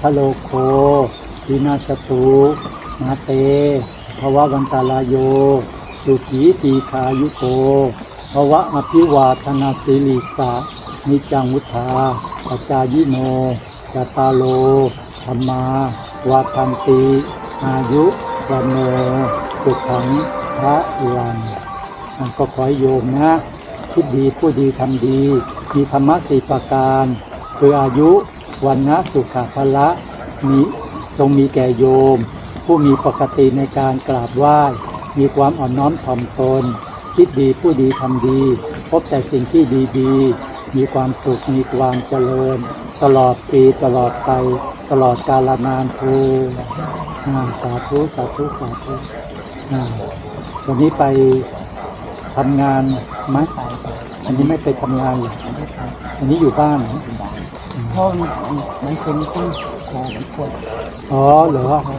ทะโลโควินาศตุมาเตภวะวันตาลายโย สุขีตีขายุโกภวะอภิวาทนาสิริสานิจังวุธาปัจจายิโนจตตาโลธรรมาวาทันติอายุวันโนสุขังพระลังมันก็ขอให้โยมนะคิดดีพูดดีทำดี มีธรรมะสี่ประการ คืออายุ วันนะสุขภละมีจงมีแก่โยม ผู้มีปกติในการกราบไหว้ มีความอ่อนน้อมถ่อมตน คิดดีผู้ดีทำดี พบแต่สิ่งที่ดีๆ มีความสุขมีความเจริญ ตลอดปีตลอดไป ตลอดกาลนานเทอญอ่าสาธุสาธุสาธุวันนี้ไปทำงานไหมอันนี้ไม่ไปทำงานเหรออันนี้อยู่บ้าน เหรอเพราะมันมันเป็นต้นคอมันปวดอ๋อเหรอคอ